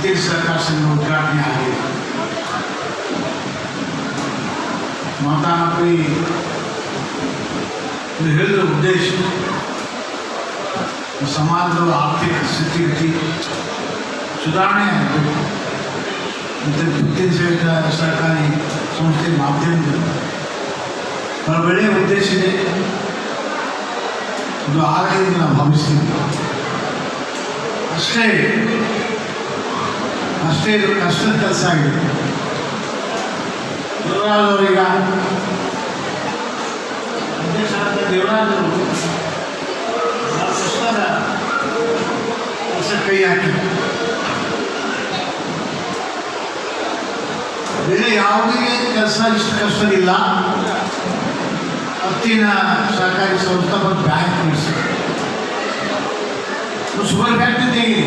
ಪ್ರತ್ಯೇಕ ಸಹಕಾರ ಸಂಘ ಉದ್ಘಾಟನೆ ಆಗಿದೆ ಮಾತಾಡಿ ಇದು ಹೇಳಿದ ಉದ್ದೇಶ ಸಮಾಜದ ಆರ್ಥಿಕ ಸ್ಥಿತಿಗತಿ ಸುಧಾರಣೆ ಆಗಬೇಕು ಮತ್ತು ಪ್ರತ್ಯೇಕ ಸಹಕಾರ ಸಹಕಾರಿ ಸಂಸ್ಥೆ ಮಾಧ್ಯಮದಲ್ಲಿ ಬಹಳ ಒಳ್ಳೆಯ ಉದ್ದೇಶ ಇದೆ ಇದು ಆಗಲಿ ಎಂದು ನಾವು ಭಾವಿಸ್ತೀವಿ ಅಷ್ಟೇ ಅಷ್ಟೇ ಇದು ಕಷ್ಟದ ಕೆಲಸ ಆಗಿದೆ ದೇವರಾಜ್ ಅವರೀಗ ಅಧ್ಯಕ್ಷರಾದ ದೇವರಾಜ್ ಅವರು ಬಹಳ ಕಷ್ಟದ ಕೆಲಸ ಕೈ ಹಾಕಿ ಬೇರೆ ಯಾವುದೇ ಕೆಲಸ ಇಷ್ಟು ಕಷ್ಟದಿಲ್ಲ ಹತ್ತಿನ ಸಹಕಾರಿ ಸಂಸ್ಥೆ ಮತ್ತು ಬ್ಯಾಂಕ್ ಉಳಿಸಿ ಶುಗರ್ ಫ್ಯಾಕ್ಟ್ರಿ ತೆಗೀರಿ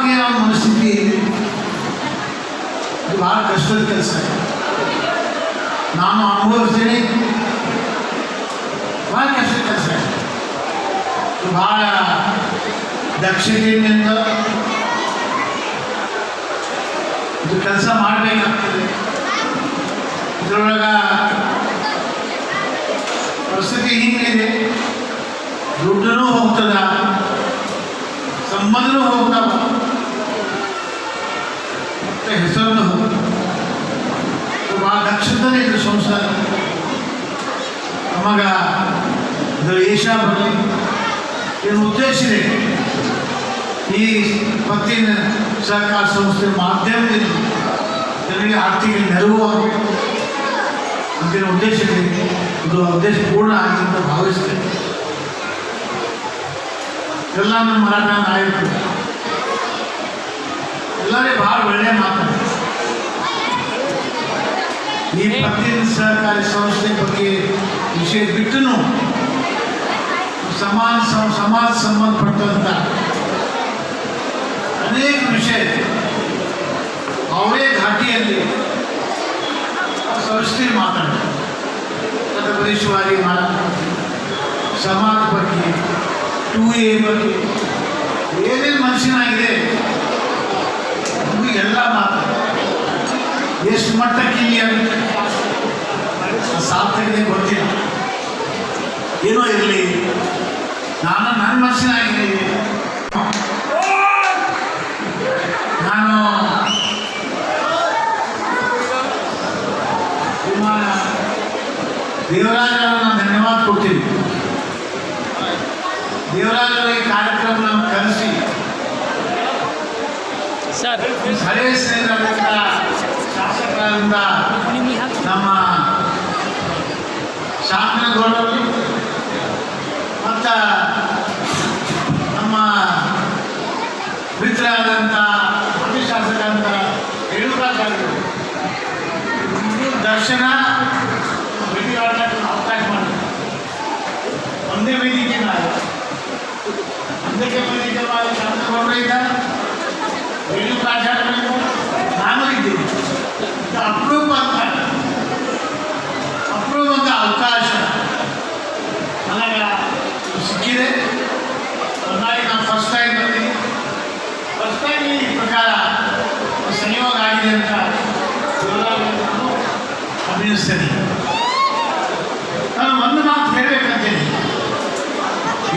ಹೋಗ್ತೀವಿ. ಅವಾಗ ಯಾವ ಮನಸ್ಥಿತಿ ಇದೆ ಇದು ಭಾಳ ಕಷ್ಟದ ಕೆಲಸ ನಾನು ಅನುಭವಿಸ್ತೀನಿ ಭಾಳ ಕಷ್ಟದ ಕೆಲಸ ಇದು ಭಾಳ ದಕ್ಷತೆಯಿಂದ ಇದು ಕೆಲಸ ಮಾಡಬೇಕಾಗ್ತದೆ ಇದರೊಳಗ ಪರಿಸ್ಥಿತಿ ಹಿಂಗಿದೆ ದುಡ್ಡೂ ಹೋಗ್ತದ ಸಂಬಂಧನೂ ಹೋಗ್ತಾವ ಮತ್ತೆ ಹೆಸರನ್ನು ಹೋಗ್ತದೆ ಭಾಳ ದಕ್ಷತೆ ಇದು ಸಂಸಾರ ನಮಗ ಇದರ ಏಷಾ ಬರಲಿ ಏನು ಉದ್ದೇಶ ಇದೆ ಈ ಪತ್ತಿನ ಸಹಕಾರ ಸಂಸ್ಥೆ ಮಾಧ್ಯಮದಿಂದ ಜನರಿಗೆ ಆರ್ಥಿಕ ನೆರವು ಆಗಬೇಕು ಅಂತಿನ ಉದ್ದೇಶ ಇದೆ ಇದು ಉದ್ದೇಶ ಪೂರ್ಣ ಆಗಿದೆ ಅಂತ ಭಾವಿಸ್ತೇನೆ ಎಲ್ಲ ನಮ್ಮ ಮರಾಠ ನಾಯಕರು ಎಲ್ಲರೇ ಭಾಳ ಒಳ್ಳೆಯ ಮಾತಾಡ್ತಾರೆ ಈ ಪತ್ತಿನ ಸಹಕಾರಿ ಸಂಸ್ಥೆ ಬಗ್ಗೆ ವಿಷಯ ಬಿಟ್ಟು ಸಮಾಜ ಸಂ- ಸಮಾಜ ಸಂಬಂಧಪಟ್ಟಂತ ಅನೇಕ ವಿಷಯ ಇದೆ. ಅವರೇ ಘಾಟಿಯಲ್ಲಿ ಸವಿಸ್ತೀರ ಮಾತಾಡ್ತಾರೆ ಛತ್ರಪತಿ ಶಿವಾಜಿ ಮಹಾರಾಜ್ ಸಮಾಜ ಬಗ್ಗೆ ಟೂ ಎ ಬಗ್ಗೆ ಏನೇನು ಮನುಷ್ಯನಾಗಿದೆ ಅದು ಎಲ್ಲ ಮಾತ್ರ ಎಷ್ಟು ಮಟ್ಟಕ್ಕೆ ಇಲ್ಲಿ ಸಾರ್ಥಕತೆ ಗೊತ್ತಿಲ್ಲ ಏನೋ ಇರಲಿ. ನಾನು ನನ್ನ ಮನುಷ್ಯನಾಗಿದ್ದೀನಿ ನಾನು ದೇವರಾಜ ಧನ್ಯವಾದ ಕೊಡ್ತೀನಿ. ದೇವರಾಜರ ಈ ಕಾರ್ಯಕ್ರಮ ಕರೆಸಿ. ಸರ್. ಶಾಸಕರಾದಂಥ ನಮ್ಮ ಶಾಂತನಗೌಡರು ಮತ್ತು ನಮ್ಮ ಮಿತ್ರರಾದಂಥ ಮಾಜಿ ಶಾಸಕರಾದಂಥ ಇವ್ರ ದರ್ಶನ ಭೇಟಿ ಮಾಡಕ್ಕೆ ಅವಕಾಶ ಮಾಡಿದ್ರು ಒಂದೇ ವೇದಿಕೆ ನಾವು ಒಂದೇ ವೇದಿಕೆ ಮಾಡಿ ಶಾಂತನಗೌಡರು ಇದ್ದಾರೆ ಯಡಿಯೂರಾಚಾರ್ಯರು ನಾನು ಇದ್ದೀನಿ ಇದು ಅಪರೂಪ ಅಂತ ಅಪ್ರೂಪದ ಅವಕಾಶ. ನನಗೆ ಸಿಕ್ಕಿದೆ. ಹಾಗಾಗಿ ನಾನು ಫಸ್ಟ್ ಟೈಮ್ ಬಂದೀನಿ ಫಸ್ಟ್ ಟೈಮ್ ಈ ಪ್ರಕಾರ ಸಂಯೋಗ ಆಗಿದೆ ಅಂತ ನಾನು ಅಭಿನಯಿಸ್ತೇನೆ. ನಾನು ಒಂದು ಮಾತು ಹೇಳಬೇಕಂತೇನೆ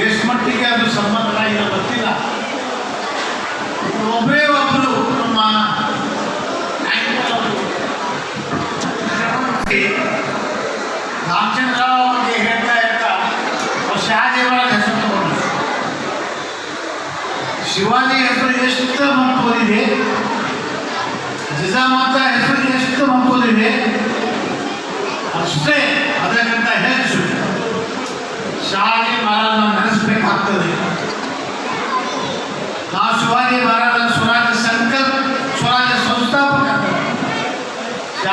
ಎಷ್ಟು ಮಟ್ಟಿಗೆ ಅದು ಸಂಬಂಧ ಇಲ್ಲ, ಗೊತ್ತಿಲ್ಲ. ಒಬ್ಬರೇ ಒಬ್ಬರು ನಮ್ಮ ನಾಯಕರು ರಾಮಚಂದ್ರರಾವ್ ಅವರಿಗೆ ಹೇಳ್ತಾ ಹೇಳ್ತಾ ಅವ್ರು ಶಹಾದೇವರ ಹೆಸರು ತಗೊಂಡು ಶಿವಾಜಿ ಹೆಸರು ಎಷ್ಟು ಮಹತ್ವದಿದೆ ಜಿಜಾಮಾತ ಹೆಸರು ಎಷ್ಟು ಮಹತ್ವದಿದೆ ಅಷ್ಟೇ, ಅದಕ್ಕಿಂತ ಹೆಚ್ಚು. ಶಹಾಜಿ ಮಹಾರಾಜ ನೆನೆಸ್ಬೇಕಾಗ್ತದೆ. ನಾವು ಶಿವಾಜಿ ಮಹಾರಾಜ ಸ್ವರಾಜ್ಯ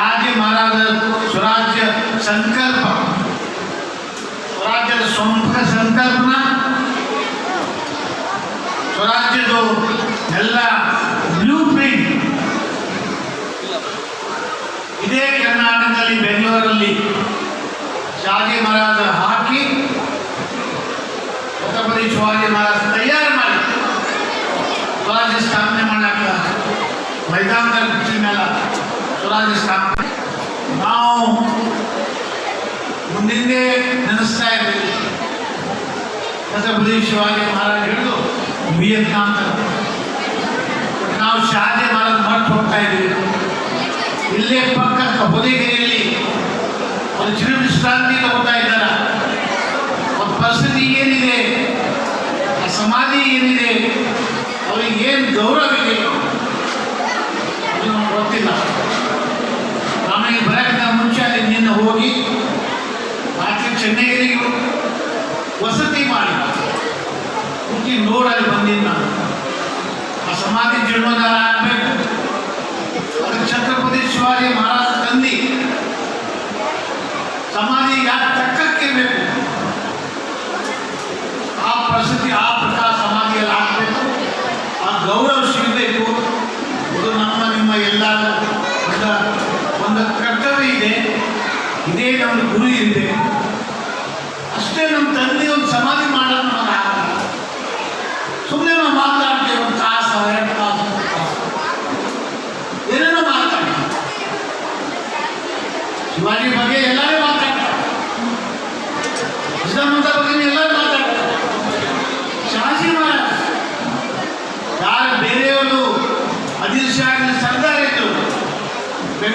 ಶಹಾಜಿ ಮಹಾರಾಜ ಸ್ವರಾಜ್ಯ ಸಂಕಲ್ಪ ಸ್ವರಾಜ್ಯದ ಸ್ವಂತ ಸಂಕಲ್ಪನ ಸ್ವರಾಜ್ಯದ ಎಲ್ಲ ಬ್ಲೂ ಪ್ರಿಂಟ್ ಇದೇ ಕರ್ನಾಟಕದಲ್ಲಿ ಬೆಂಗಳೂರಲ್ಲಿ ಶಹಾಜಿ ಮಹಾರಾಜ ಹಾಕಿ ಛತ್ರಪತಿ ಶಿವಾಜಿ ಮಹಾರಾಜ ತಯಾರು ಮಾಡಿ ಸ್ವರಾಜ್ಯ ಸ್ಥಾಪನೆ ಮಾಡಾಕ ಮೈದಾನದಲ್ಲಿ ಕುರ್ಚಿ ಮೇಲೆ ಸ್ವರಾಜ್ಯ ಸ್ಥಾಪನೆ ನಾವು ಮುಂದಿಂದೇ ನೆನೆಸ್ತಾ ಇದ್ದೀವಿ ಛತ್ರಪತಿ ಶಿವಾಜಿ ಮಹಾರಾಜ್ ಹಿಡಿದು ವಿಯತ್ನಾಂ. ನಾವು ಶಹಾಜಿ ಮಹಾರಾಜ್ ಮರ್ತು ಹೋಗ್ತಾ ಇದ್ದೀವಿ. ಇಲ್ಲೇ ಪಕ್ಕ ಹೊದಿಗೆಯಲ್ಲಿ ಒಂದು ಚಿರು ವಿಶ್ರಾಂತಿ ತಗೋತಾ ಇದ್ದಾರೆ? ಒಂದು ಪರಿಸ್ಥಿತಿ ಏನಿದೆ? ಸಮಾಧಿ ಏನಿದೆ? ಅವ್ರಿಗೆ ಏನು ಗೌರವ ಇದೆ ಗೊತ್ತಿಲ್ಲ. ಬರೋಕ್ಕಿಂತ ಮುಂಚೆ ಅಲ್ಲಿ ನಿನ್ನೆ ಹೋಗಿ ರಾತ್ರಿ ಚೆನ್ನೈಗೆ ವಸತಿ ಮಾಡಿ ಕುಂತಿ ನೋಡಲ್ಲಿ ಬಂದಿದ್ದು ನಾನು ಆ ಸಮಾಧಿ ಜೀರ್ಣೋದ್ಧಾರ ಆಗಬೇಕು ಅದಕ್ಕೆ ಛತ್ರಪತಿ ಶಿವಾಜಿ ಮಹಾರಾಜ ತಂದಿ ಸಮಾಧಿ ಯಾಕೆ ತಕ್ಕಕ್ಕಿರ್ಬೇಕು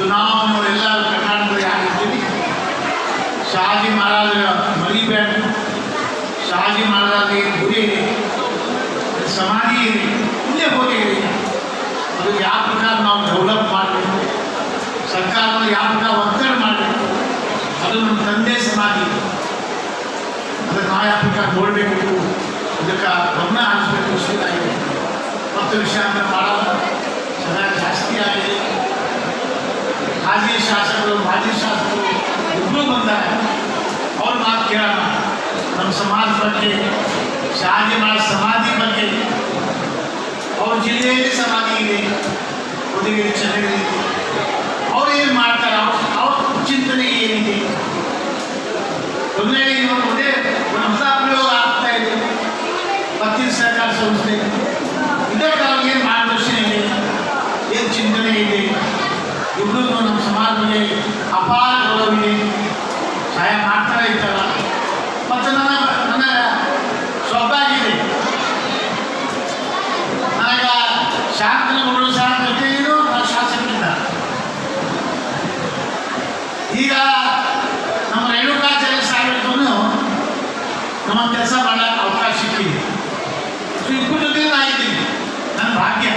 ಸೊ ನಾವು ಎಲ್ಲರೂ ಕರ್ನಾಟಕದಲ್ಲಿ ಶಾಜಿ ಶಹಾಜಿ ಮಹಾರಾಜರ ಮರಿಬೇಕು ಶಾಜಿ ಮಹಾರಾಜರಿಗೆ ಗುರಿ ಇದೆ? ಸಮಾಧಿ ಇದೆ? ಇಲ್ಲೇ ಹೋಗಿದೆ ಅದು ಯಾವ ಪ್ರಕಾರ ನಾವು ಡೆವಲಪ್ ಮಾಡಬೇಕು? ಸರ್ಕಾರದಲ್ಲಿ ಯಾವ ಪ್ರಕಾರ ಒತ್ತಡ ಮಾಡಬೇಕು? ಅದು ನಮ್ಮ ತಂದೆ ಸಮಾಧಿ. ಅದಕ್ಕೆ ನಾವು ಯಾವ ಪ್ರಕಾರ ನೋಡಬೇಕು? ಅದಕ್ಕೆ ಗಮನ ಹರಿಸಬೇಕು ವಿಷಯದಾಗಿದೆ ಮತ್ತು ವಿಷಯ ಅಂತ ಭಾಳ समाज बन गए शाहजीबाग समाधि बन गई और ज़िले समाधि गई चले गए। और ये और चिंतन ये नहीं मुझे हमसा पच्चीस सरकार से उसने, इधर मार्गदर्शन ये चिंतन ನಮ್ಮ ಕೆಲಸ ಮಾಡಕ್ಕೆ ಅವಕಾಶ ಸಿಕ್ಕಿದೆ. ಸೊ ಇಬ್ಬರ ಜೊತೆ ನಾ ಇದ್ದೀನಿ. ನನ್ನ ಭಾಗ್ಯ.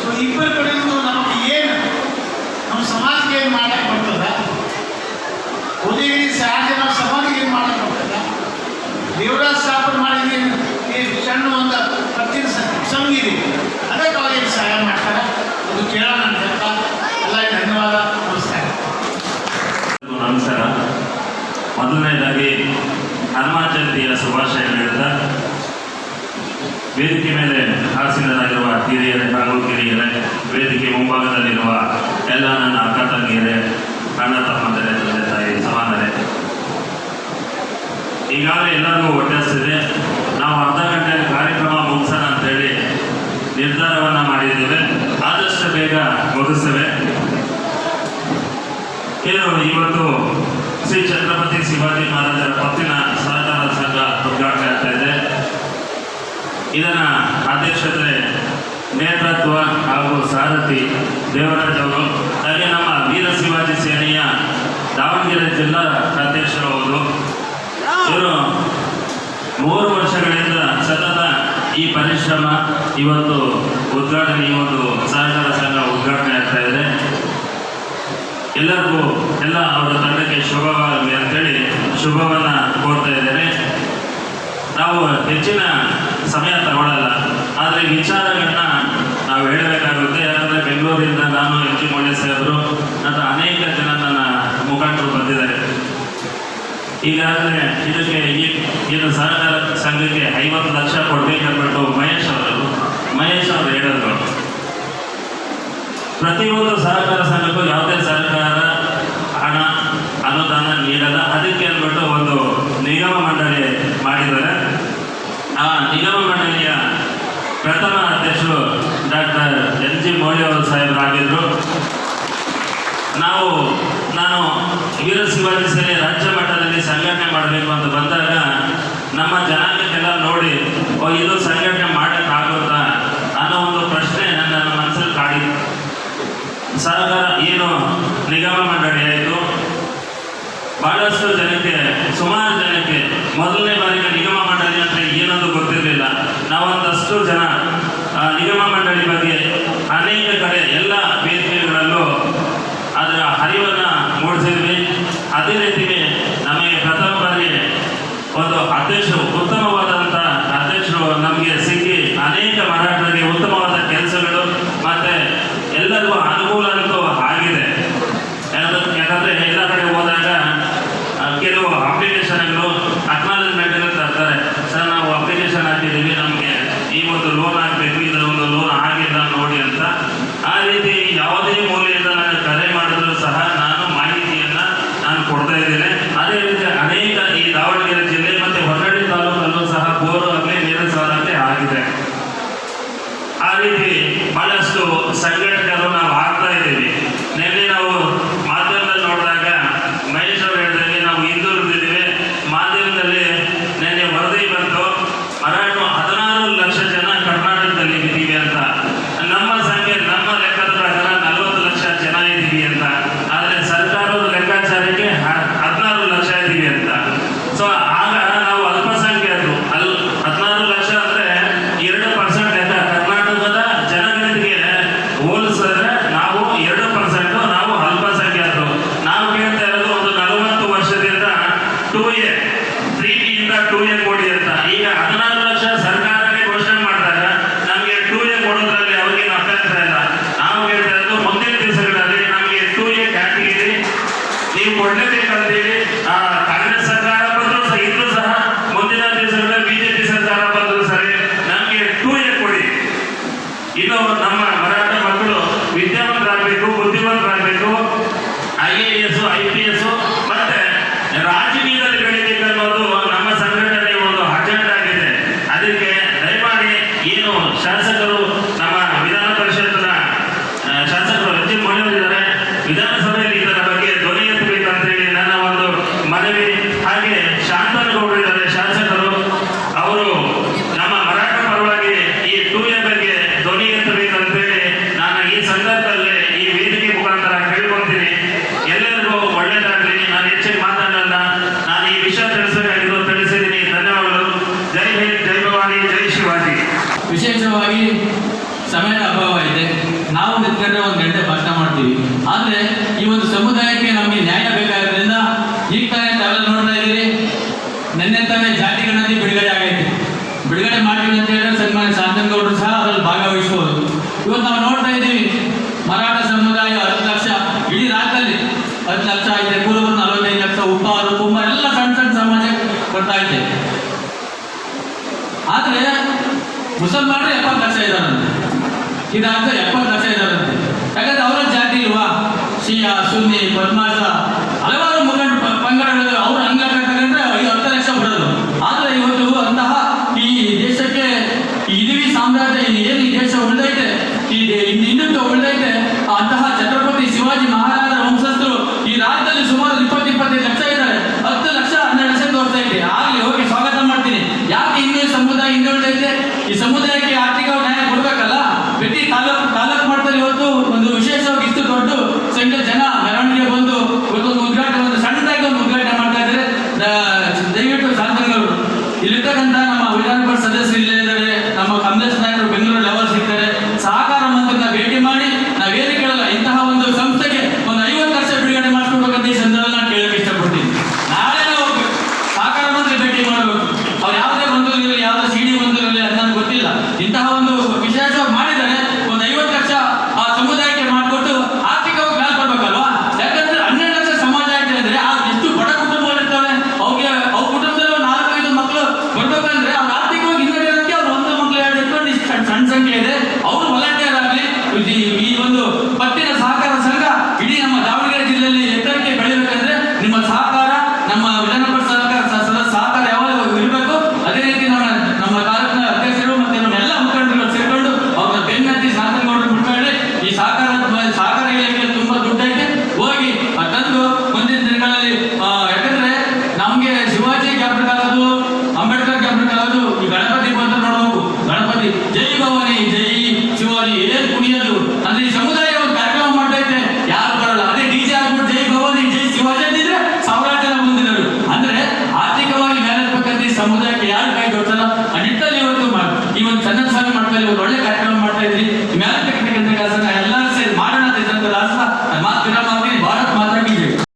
ಸೊ ಇಬ್ಬರ ಕಡೆ ನಮಗೆ ಏನು ನಮ್ಮ ಸಮಾಜಕ್ಕೆ ಏನು ಮಾಡಕ್ಕೆ ಬರ್ತದ? ಉದಯಗಿರಿ ನಾವು ಸಮಾಜಕ್ಕೆ ಏನು ಮಾಡಕ್ಕೆ ಬರ್ತದ? ದೇವರ ಸ್ಥಾಪನೆ ಮಾಡಿದ್ರೆ ಸಣ್ಣ ಒಂದು ಪ್ರತಿ ಸಂಗಿದೆ ಅದಕ್ಕೆ ಅವ್ರಿಗೆ ಸಹಾಯ ಮಾಡ್ತಾರೆ? ಅದು ಕೇಳೋಣ ಅಂತ ಎಲ್ಲ ಧನ್ಯವಾದ. ನಮಸ್ಕಾರ. ನಮಸ್ಕಾರ ಮೊದಲನೇದಾಗಿ ಹನುಮಾನ್ ಜಯಂತಿಯ ಶುಭಾಶಯ ಹೇಳ್ತಾ, ವೇದಿಕೆ ಮೇಲೆ ಆಸೀನರಾಗಿರುವ ಹಿರಿಯರೇ ಹಾಗೂ ಕಿರಿಯರೇ, ವೇದಿಕೆ ಮುಂಭಾಗದಲ್ಲಿರುವ ಎಲ್ಲ ನನ್ನ ಅಕ್ಕ ತಂಗಿಯರೇ ಅಣ್ಣ ತಮ್ಮಂದರೆ, ತಂದೆ ತಾಯಿ ಸಮಾನರೇ ಈಗಾಗಲೇ ಎಲ್ಲರಿಗೂ ಒಟ್ಟಿಸಿದೆ ನಾವು ಅರ್ಧ ಗಂಟೆ ಕಾರ್ಯಕ್ರಮ ಮುಗಿಸೋಣ ಅಂತೇಳಿ ನಿರ್ಧಾರವನ್ನು ಮಾಡಿದ್ದೇವೆ. ಆದಷ್ಟು ಬೇಗ ಮುಗಿಸ್ತೇವೆ. ಏನು ಇವತ್ತು ಶ್ರೀ ಛತ್ರಪತಿ ಶಿವಾಜಿ ಮಹಾರಾಜರ ಪತ್ತಿನ ಸಹಕಾರ ಸಂಘ ಉದ್ಘಾಟನೆ ಆಗ್ತಾ ಇದೆ. ಇದರ ಅಧ್ಯಕ್ಷತೆ ನೇತೃತ್ವ ಹಾಗೂ ಸಾರಥಿ ದೇವರಾಜ್ ಅವರು, ಹಾಗೆ ನಮ್ಮ ವೀರ ಶಿವಾಜಿ ಸೇನೆಯ ದಾವಣಗೆರೆ ಜಿಲ್ಲಾ ಅಧ್ಯಕ್ಷರವರು ಇವರು ಮೂರು ವರ್ಷಗಳಿಂದ ಸತತ ಈ ಪರಿಶ್ರಮ ಇವತ್ತು ಉದ್ಘಾಟನೆ, ಈ ಒಂದು ಸಹಕಾರ ಸಂಘ ಉದ್ಘಾಟನೆ ಆಗ್ತಾ ಇದೆ. ಎಲ್ಲರಿಗೂ ಎಲ್ಲ ಅವರ ತಂಡಕ್ಕೆ ಶುಭವಾಗಲಿ ಅಂತೇಳಿ ಶುಭವನ್ನು ಕೋರ್ತಾ ಇದ್ದೇನೆ. ನಾವು ಹೆಚ್ಚಿನ ಸಮಯ ತಗೊಳ್ಳಲ್ಲ ಆದರೆ ವಿಚಾರಗಳನ್ನ ನಾವು ಹೇಳಬೇಕಾಗುತ್ತೆ. ಯಾಕಂದ್ರೆ ಬೆಂಗಳೂರಿಂದ ನಾನು ಎಂ ಜಿ ಸಾಹೇಬರು ಮತ್ತು ಅನೇಕ ಜನ ನನ್ನ ಮುಖಂಡರು ಬಂದಿದ್ದಾರೆ. ಈಗಾಗಲೇ ಇದಕ್ಕೆ ಇದು ಸಹಕಾರ ಸಂಘಕ್ಕೆ ಐವತ್ತು ಲಕ್ಷ ಕೊಡಬೇಕಂದ್ಬಿಟ್ಟು ಮಹೇಶ್ ಅವರು ಮಹೇಶ್ ಅವರು ಹೇಳಿದ್ರು. ಪ್ರತಿಯೊಂದು ಸಹಕಾರ ಸಂಘಕ್ಕೂ ಯಾವುದೇ ಸರ್ಕಾರ ಹಣ, ಅನುದಾನ ನೀಡಲ್ಲ. ಅದಕ್ಕೆ ಅಂದ್ಬಿಟ್ಟು ಒಂದು ನಿಗಮ ಮಂಡಳಿ ಮಾಡಿದ್ದಾರೆ. ಆ ನಿಗಮ ಮಂಡಳಿಯ ಪ್ರಥಮ ಅಧ್ಯಕ್ಷರು ಡಾಕ್ಟರ್ ಎನ್ ಜಿ ಮೌಳಿ ಅವರು ಸಾಹೇಬರಾಗಿದ್ದರು ನಾವು, ನಾನು ವೀರ ಶಿವಾಜಿ ಸೇನೆ ರಾಜ್ಯ ಮಟ್ಟದಲ್ಲಿ ಸಂಘಟನೆ ಮಾಡಬೇಕು ಅಂತ ಬಂದಾಗ ನಮ್ಮ ಜನಾಂಗಕ್ಕೆಲ್ಲ ನೋಡಿ, ಓ, ಇದು ಸಂಘಟನೆ ಮಾಡೋಕ್ಕಾಗುತ್ತಾ? ಸಹಕಾರ ಏನು ನಿಗಮ ಮಂಡಳಿ ಆಯಿತು? ಬಹಳಷ್ಟು ಜನಕ್ಕೆ, ಸುಮಾರು ಜನಕ್ಕೆ ಮೊದಲನೇ ಬಾರಿಗೆ ನಿಗಮ ಮಂಡಳಿ ಅಂದರೆ ಏನೊಂದು ಗೊತ್ತಿರಲಿಲ್ಲ. ನಾವೊಂದಷ್ಟು ಜನ ನಿಗಮ ಮಂಡಳಿ ಬಗ್ಗೆ ಅನೇಕ ಕಡೆ ಎಲ್ಲ ವೇದಿಕೆಗಳಲ್ಲೂ ಅದರ ಹರಿವನ್ನು ಮೂಡಿಸಿದ್ವಿ. ಅದೇ ರೀತಿ ನಮಗೆ ಪ್ರಥಮ ಬಾರಿ ಒಂದು ಅಧ್ಯಕ್ಷರು ಉತ್ತಮವಾದಂಥ ಅಧ್ಯಕ್ಷರು ನಮಗೆ ಸಿಕ್ಕಿ ಅನೇಕ ಮರಾಠರಿಗೆ ಉತ್ತಮವಾದ ಕೆಲಸಗಳು, ಮತ್ತೆ ಎಲ್ಲರಿಗೂ ಅನುಕೂಲ ಅಂತೂ ಆಗಿದೆ. ಯಾಕಂದ್ರೆ ಎಲ್ಲ ಕಡೆ ಹೋದಾಗ ಕೆಲವು ಅಪ್ಲಿಕೇಶನ್ಗಳು ಅಕ್ನಾಲಜ್ಮೆಂಟ್ ತರ್ತಾರೆ. ಸರ್, ನಾವು ಅಪ್ಲಿಕೇಶನ್ ಹಾಕಿದ್ದೀವಿ, ನಮಗೆ ಈ ಒಂದು ಲೋನ್ ಜೈ ಹಿಂದ್, ಜೈ ಭವಾನಿ, ಜೈ ಶಿವಾಜಿ. ವಿಶೇಷವಾಗಿ ಸಮಯದ ಅಭಾವ ಇದೆ. ನಾವು ನಿಂತ್ಕೊಂಡ್ರೆ ಒಂದು ಗಂಟೆ ಭಾಷಣ ಮಾಡ್ತೀವಿ. ಆದರೆ ಈ ಒಂದು ಸಮುದಾಯಕ್ಕೆ ನಮಗೆ ನ್ಯಾಯ ಬೇಕಾಗಿರೋದ್ರಿಂದ ಈಗ ತಾನೇ ತಾವೆಲ್ಲ ನೋಡ್ತಾ ಇದ್ದೀರಿ, ನಿನ್ನೆ ತಾನೇ ಜಾತಿ ಗಣತಿ ಬಿಡುಗಡೆ ಆಗೈತೆ. ಬಿಡುಗಡೆ ಮಾಡ್ತೀವಿ ಅಂತ ಆಗಲೇ ಮುಸಲ್ಮಾನರು ಎಪ್ಪತ್ತು ಲಕ್ಷ ಇದ್ದಾರಂತೆ ಇದಾದ ಎಪ್ಪತ್ತು ಲಕ್ಷ ಇದ್ದಾರಂತೆ ಯಾಕಂದ್ರೆ ಅವರ ಜಾತಿ ಇಲ್ವಾ? ಶಿಯಾ, ಸುನ್ನಿ ಪದ್ಮಾಸ ಹಲವಾರು ಮುಖಂಡ ಪಂಗಡಗಳು ಅವರು ಅಂಗಕರ್ತಕ್ಕಂದ್ರೆ ಐದು, ಹತ್ತು ಲಕ್ಷ ಬರೋದು ಆದರೆ ಇವತ್ತು ಅಂತಹ ಈ ದೇಶಕ್ಕೆ ಇದಿವಿ ಸಾಮ್ರಾಜ್ಯ ಏನು ಈ ದೇಶ ಉಳಿದೈತೆ? ಈ ಹಿಂದುತ್ವ ಉಳಿದೈತೆ? ಅಂತಹ ಛತ್ರಪತಿ ಶಿವಾಜಿ ಮಹಾರಾಜ